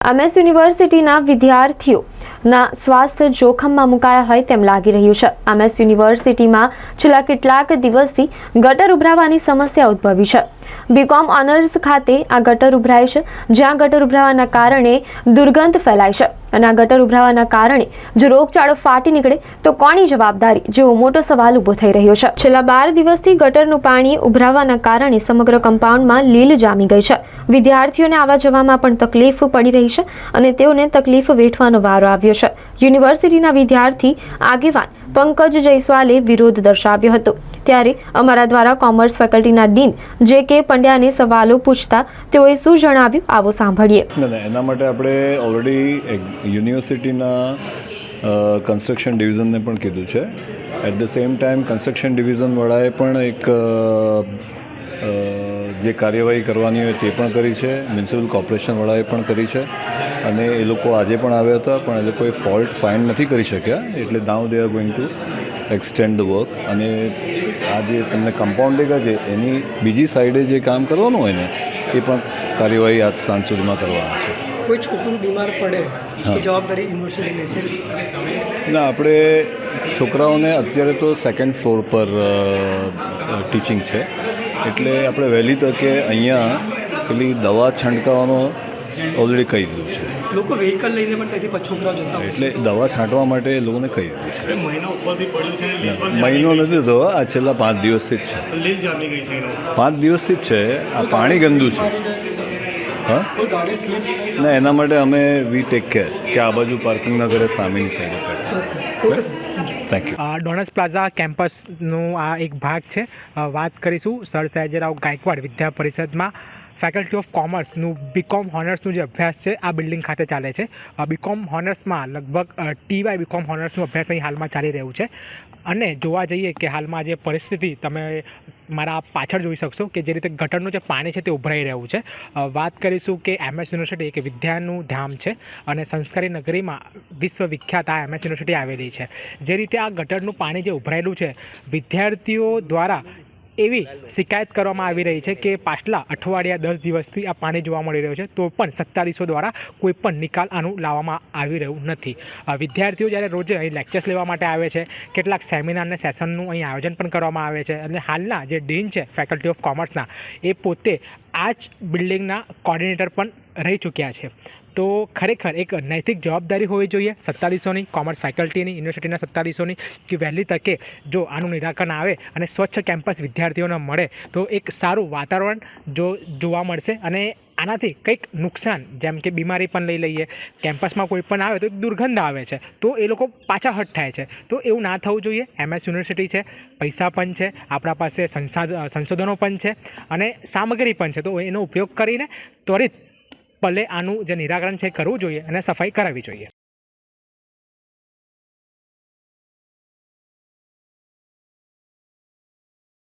MS યુનિવર્સિટીના વિદ્યાર્થીઓના સ્વાસ્થ્ય જોખમમાં મુકાયા હોય તેમ લાગી રહ્યું છે. એમએસ યુનિવર્સિટીમાં છેલ્લા કેટલાક દિવસથી ગટર ઉભરાવાની સમસ્યા ઉદ્ભવી છે. બીકોમ ઓનર્સ ખાતે આ ગટર ઉભરાય છે, જ્યાં ગટર ઉભરાવાના કારણે દુર્ગંધ ફેલાય છે અને આ ગટર ઉભરાવાના કારણે જો રોગચાળો ફાટી નીકળે તો કોની જવાબદારી? જેવો મોટો સવાલ ઊભો થઈ રહ્યો છે. છેલ્લા બાર દિવસથી ગટરનું પાણી ઉભરાવાના કારણે સમગ્ર કમ્પાઉન્ડમાં લીલ જામી ગઈ છે. વિદ્યાર્થીઓને આવવા જવામાં પણ તકલીફ પડી રહી છે અને તેઓને તકલીફ વેઠવાનો વારો આવ્યો છે યુનિવર્સિટીના વિદ્યાર્થી આગેવાન પંકજ જયસ્વાલે વિરોધ દર્શાવ્યો હતો. ત્યારે અમારા દ્વારા કોમર્સ ફેકલ્ટીના ડીન જે કે પંડ્યાને સવાલો પૂછતા તેઓએ શું જણાવ્યું આવો સાંભળીએ. એના માટે આપણે ઓલરેડી યુનિવર્સિટીના કન્સ્ટ્રક્શન ડિવિઝનને પણ કીધું છે. At the same time construction ડિવિઝનવાળાએ પણ એક જે કાર્યવાહી કરવાની હોય તે પણ કરી છે. મ્યુનિસિપલ કોર્પોરેશનવાળાએ પણ કરી છે. અને એ લોકો આજે પણ આવ્યા હતા પણ એ લોકોએ ફોલ્ટ ફાઇન્ડ નથી કરી શક્યા એટલે now they are going to extend the work અને આ જે તમને કમ્પાઉન્ડ દેખાય છે એની બીજી સાઈડે જે કામ કરવાનું હોય ને એ પણ કાર્યવાહી આજ સાંજ સુધીમાં કરવાના છે. કોઈ છોકરું બીમાર પડે જવાબદારી યુનિવર્સિટી લેશે? ના આપણે છોકરાઓને અત્યારે તો સેકન્ડ ફ્લોર પર ટીચિંગ છે. એટલે આપણે વહેલી તકે અહીંયા પેલી દવા છંટકાવવાનો ઓલરેડી કહી દીધું છે. લોકો વ્હીકલ લઈને પણ ત્યાંથી પછી છોકરાઓ જતા એટલે દવા છાંટવા માટે એ લોકોને કહી દીધું છે. મહિના ઉપરથી પડ્યું છે લીલ પર મહિનો નથી થયો આ છેલ્લા પાંચ દિવસથી જ છે. લીલ જામી ગઈ છે એનો. પાંચ દિવસથી જ છે આ પાણી ગંદુ છે. હા? ના એના માટે અમે વી ટેક કેર કે આ બાજુ પાર્કિંગ ના ઘરે સામેની સાઈડ થેન્ક યુ ડોનસ પ્લાઝા કેમ્પસનું આ એક ભાગ છે. વાત કરીશું સર સયાજીરાવ ગાયકવાડ વિદ્યા પરિષદમાં. ફેકલ્ટી ઓફ કોમર્સનું બીકોમ હોનર્સનું જે અભ્યાસ છે, આ બિલ્ડિંગ ખાતે ચાલે છે. બીકોમ હોનર્સમાં લગભગ ટીવાય બીકોમ હોનર્સનું અભ્યાસ અહીં હાલમાં ચાલી રહ્યું છે. અને જોવા જઈએ કે હાલમાં જે પરિસ્થિતિ, તમે મારા પાછળ જોઈ શકશો કે જે રીતે ગટરનું જે પાણી છે તે ઉભરાઈ રહ્યું છે. વાત કરીશું કે એમએસ યુનિવર્સિટી એક વિદ્યાનું ધામ છે અને સંસ્કારી નગરીમાં વિશ્વવિખ્યાત આ એમએસ યુનિવર્સિટી આવેલી છે. જે રીતે આ ગટરનું પાણી જે ઉભરાયેલું છે, વિદ્યાર્થીઓ દ્વારા એવી શિકાયત કરવામાં આવી રહી છે કે પાછલા અઠવાડિયા દસ દિવસથી આ પાણી જોવા મળી રહ્યું છે, તો પણ સત્તાધીશો દ્વારા કોઈ પણ નિકાલ આનું લાવવામાં આવી રહ્યું નથી. વિદ્યાર્થીઓ જ્યારે રોજે અહીં લેક્ચર્સ લેવા માટે આવે છે, કેટલાક સેમિનાર અને સેશનનું અહીં આયોજન પણ કરવામાં આવે છે, અને હાલના જે ડીન છે ફેકલ્ટી ઓફ કોમર્સના એ પોતે આ જ બિલ્ડિંગના કોર્ડિનેટર પણ રહી ચૂક્યા છે. તો ખરેખર એક નૈતિક જવાબદારી હોવી જોઈએ સત્તાધીશોની કોમર્સ ફેકલ્ટીની યુનિવર્સિટીના સત્તાધીશોની કે વહેલી તકે જો આનું નિરાકરણ આવે અને સ્વચ્છ કેમ્પસ વિદ્યાર્થીઓને મળે તો એક સારું વાતાવરણ જો જોવા મળશે અને આનાથી કંઈક નુકસાન, જેમ કે બીમારી પણ લઈ લઈએ કેમ્પસમાં કોઈ પણ આવે તો એક દુર્ગંધ આવે છે, તો એ લોકો પાછા હટ થાય છે. તો એવું ના થવું જોઈએ. એમએસ યુનિવર્સિટી છે, પૈસા પણ છે, આપણા પાસે સંસાદ સંશોધનો પણ છે અને સામગ્રી પણ છે. તો એનો ઉપયોગ કરીને ત્વરિત ભલે આનું જે નિરાકરણ છે કરવું જોઈએ અને સફાઈ કરાવવી જોઈએ.